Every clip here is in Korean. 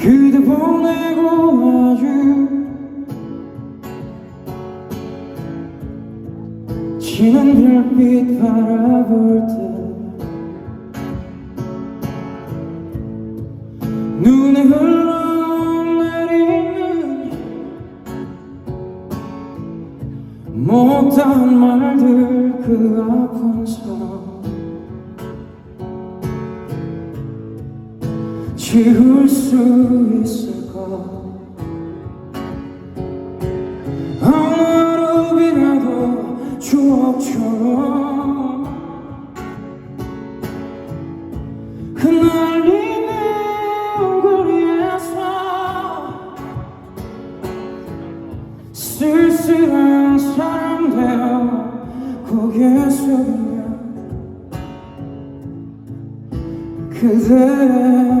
그대 보내고 아주 진한 별빛 바라볼 때 눈에 흘러내리는 못다한 말들 그 아픈 사랑 지울 수 있을까? 하루비라도 추억처럼 흩날리는 거리에서 쓸쓸한 사람 되어 고개 숙이며 그대의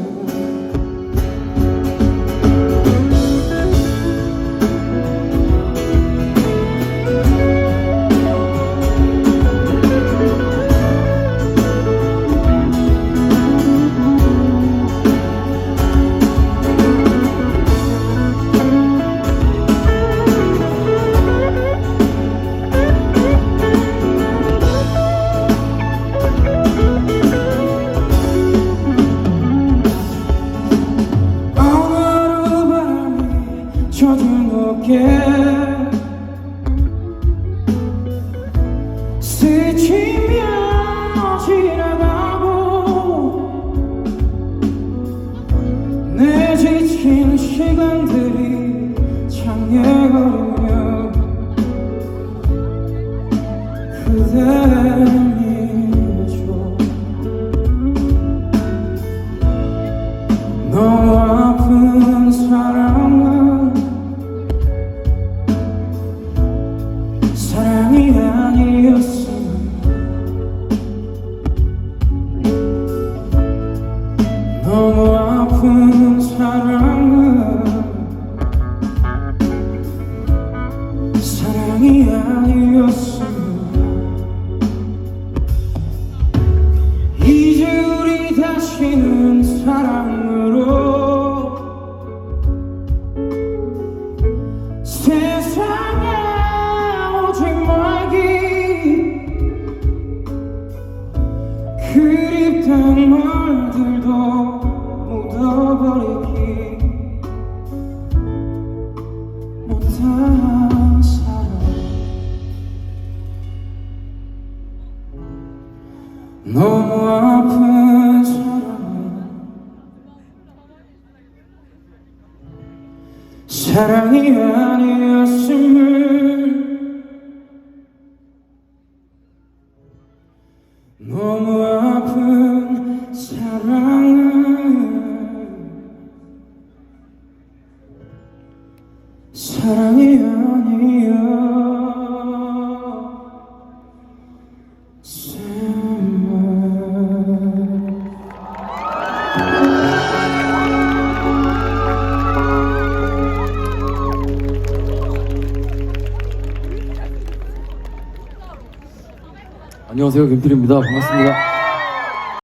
시간들이 창에 걸리며 그대 다시는 사랑으로 세상에 오지 말기 그립던 말들도 묻어버리기 못한 사랑. 너무 아픈 사랑이 아니었음을 너무 아픈 사랑은 사랑이 아니었 안녕하세요. 김필입니다. 반갑습니다